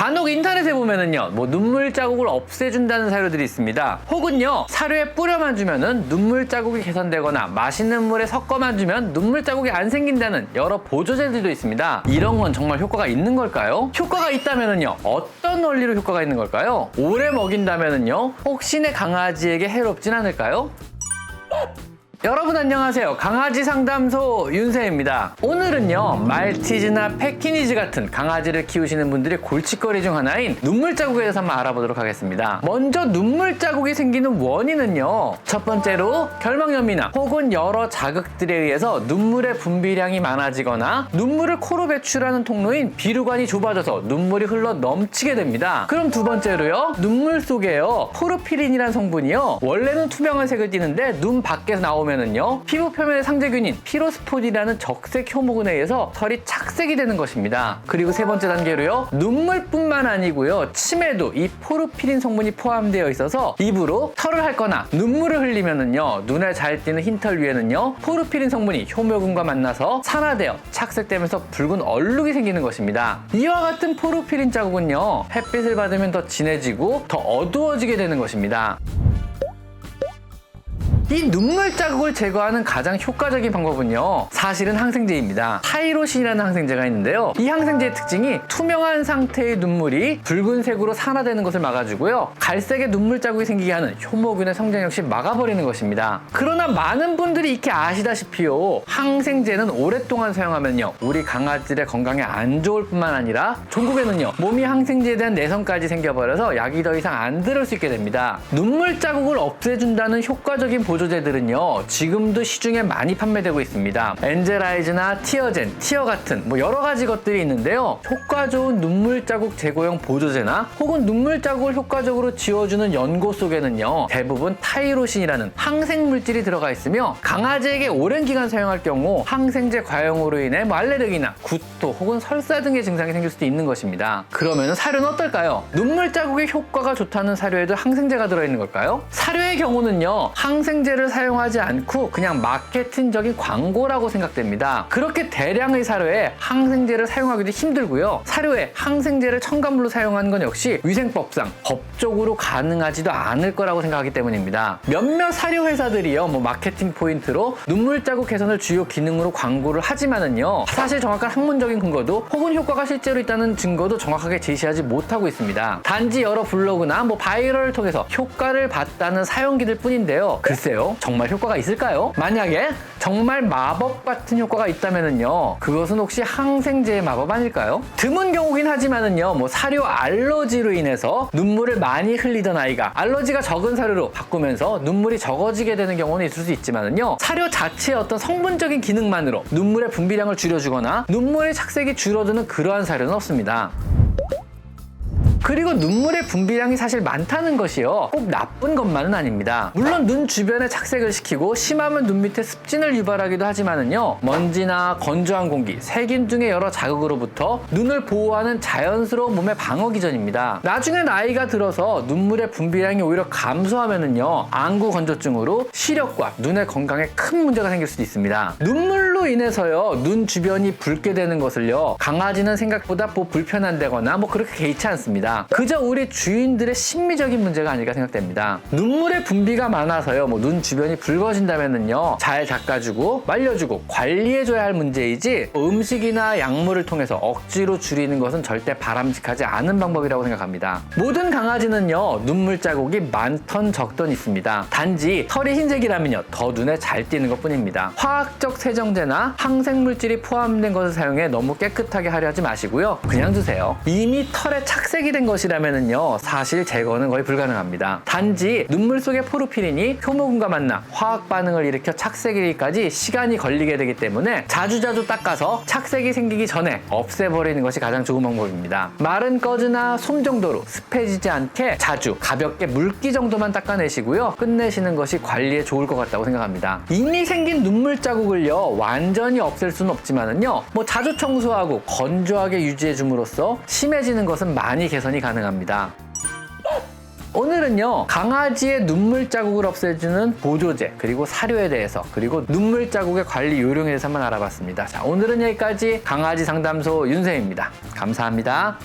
간혹 인터넷에 보면은요, 뭐 눈물 자국을 없애준다는 사료들이 있습니다. 혹은요, 사료에 뿌려만 주면은 눈물 자국이 개선되거나 맛있는 물에 섞어만 주면 눈물 자국이 안 생긴다는 여러 보조제들도 있습니다. 이런 건 정말 효과가 있는 걸까요? 효과가 있다면은요, 어떤 원리로 효과가 있는 걸까요? 오래 먹인다면은요, 혹시 내 강아지에게 해롭진 않을까요? 여러분 안녕하세요. 강아지 상담소 윤세입니다. 오늘은요, 말티즈나 패키니즈 같은 강아지를 키우시는 분들의 골칫거리 중 하나인 눈물 자국에 대해서 한번 알아보도록 하겠습니다. 먼저 눈물 자국이 생기는 원인은요, 첫 번째로 결막염이나 혹은 여러 자극들에 의해서 눈물의 분비량이 많아지거나 눈물을 코로 배출하는 통로인 비루관이 좁아져서 눈물이 흘러 넘치게 됩니다. 그럼 두 번째로요, 눈물 속에요, 포르피린이라는 성분이요, 원래는 투명한 색을 띠는데 눈 밖에서 나오면 은요, 피부 표면의 상재균인 피로스포딘이라는 적색 효모군에 의해서 털이 착색이 되는 것입니다. 그리고 세 번째 단계로요, 눈물뿐만 아니고요, 침에도 이 포르피린 성분이 포함되어 있어서 입으로 털을 핥거나 눈물을 흘리면은요, 눈에 잘 띄는 흰털 위에는요, 포르피린 성분이 효모군과 만나서 산화되어 착색되면서 붉은 얼룩이 생기는 것입니다. 이와 같은 포르피린 자국은요, 햇빛을 받으면 더 진해지고 더 어두워지게 되는 것입니다. 이 눈물 자국을 제거하는 가장 효과적인 방법은요 사실은 항생제입니다. 타이로신이라는 항생제가 있는데요. 이 항생제의 특징이 투명한 상태의 눈물이 붉은색으로 산화되는 것을 막아주고요. 갈색의 눈물 자국이 생기게 하는 효모균의 성장 역시 막아버리는 것입니다. 그러나 많은 분들이 익히 아시다시피요 항생제는 오랫동안 사용하면요 우리 강아지들의 건강에 안 좋을 뿐만 아니라 종국에는요 몸이 항생제에 대한 내성까지 생겨버려서 약이 더 이상 안 들을 수 있게 됩니다. 눈물 자국을 없애준다는 효과적인 보조 제들은요 지금도 시중에 많이 판매되고 있습니다 엔젤라이즈나 티어젠, 티어 같은 뭐 여러 가지 것들이 있는데요 효과 좋은 눈물 자국 제거용 보조제나 혹은 눈물 자국을 효과적으로 지워주는 연고 속에는요 대부분 타이로신이라는 항생 물질이 들어가 있으며 강아지에게 오랜 기간 사용할 경우 항생제 과용으로 인해 뭐 알레르기나 구토 혹은 설사 등의 증상이 생길 수도 있는 것입니다 그러면 사료는 어떨까요? 눈물 자국의 효과가 좋다는 사료에도 항생제가 들어있는 걸까요? 사료의 경우는요 항생제 를 사용하지 않고 그냥 마케팅적인 광고라고 생각됩니다. 그렇게 대량의 사료에 항생제를 사용하기도 힘들고요. 사료에 항생제를 첨가물로 사용하는 건 역시 위생법상 법적으로 가능하지도 않을 거라고 생각하기 때문입니다. 몇몇 사료 회사들이요, 뭐 마케팅 포인트로 눈물 자국 개선을 주요 기능으로 광고를 하지만은요, 사실 정확한 학문적인 근거도 혹은 효과가 실제로 있다는 증거도 정확하게 제시하지 못하고 있습니다. 단지 여러 블로그나 뭐 바이럴을 통해서 효과를 봤다는 사용기들 뿐인데요. 글쎄요, 정말 효과가 있을까요? 만약에 정말 마법 같은 효과가 있다면은요, 그것은 혹시 항생제의 마법 아닐까요? 드문 경우긴 하지만은요, 뭐 사료 알러지로 인해서 눈물을 많이 흘리던 아이가 알러지가 적은 사료로 바꾸면서 눈물이 적어지게 되는 경우는 있을 수 있지만은요, 사료 자체의 어떤 성분적인 기능만으로 눈물의 분비량을 줄여주거나 눈물의 착색이 줄어드는 그러한 사료는 없습니다. 그리고 눈물의 분비량이 사실 많다는 것이요. 꼭 나쁜 것만은 아닙니다. 물론 눈 주변에 착색을 시키고 심하면 눈 밑에 습진을 유발하기도 하지만은요. 먼지나 건조한 공기, 세균 등의 여러 자극으로부터 눈을 보호하는 자연스러운 몸의 방어 기전입니다. 나중에 나이가 들어서 눈물의 분비량이 오히려 감소하면은요. 안구 건조증으로 시력과 눈의 건강에 큰 문제가 생길 수도 있습니다. 눈물 로 인해서요. 눈 주변이 붉게 되는 것을요. 강아지는 생각보다 뭐 불편한다거나 뭐 그렇게 개의치 않습니다. 그저 우리 주인들의 심미적인 문제가 아닐까 생각됩니다. 눈물의 분비가 많아서요. 뭐 눈 주변이 붉어진다면은요. 잘 닦아주고 말려주고 관리해줘야 할 문제이지 음식이나 약물을 통해서 억지로 줄이는 것은 절대 바람직하지 않은 방법이라고 생각합니다. 모든 강아지는요. 눈물 자국이 많던 적던 있습니다. 단지 털이 흰색이라면요. 더 눈에 잘 띄는 것 뿐입니다. 화학적 세정제 나 항생물질이 포함된 것을 사용해 너무 깨끗하게 하려 하지 마시고요. 그냥 두세요. 이미 털에 착색이 된 것이라면은요 사실 제거는 거의 불가능합니다. 단지 눈물 속의 포르피린이 효모군과 만나 화학 반응을 일으켜 착색이기까지 시간이 걸리게 되기 때문에 자주자주 닦아서 착색이 생기기 전에 없애버리는 것이 가장 좋은 방법입니다. 마른 꺼즈나 솜 정도로 습해지지 않게 자주 가볍게 물기 정도만 닦아내시고요. 끝내시는 것이 관리에 좋을 것 같다고 생각합니다. 이미 생긴 눈물 자국을요 완 전히 없앨 수는 없지만은요 뭐 자주 청소하고 건조하게 유지해 줌으로써 심해지는 것은 많이 개선이 가능합니다. 오늘은요 강아지의 눈물 자국을 없애주는 보조제 그리고 사료에 대해서 그리고 눈물 자국의 관리 요령에 대해서 한번 알아봤습니다. 자 오늘은 여기까지 강아지 상담소 윤세입니다. 감사합니다.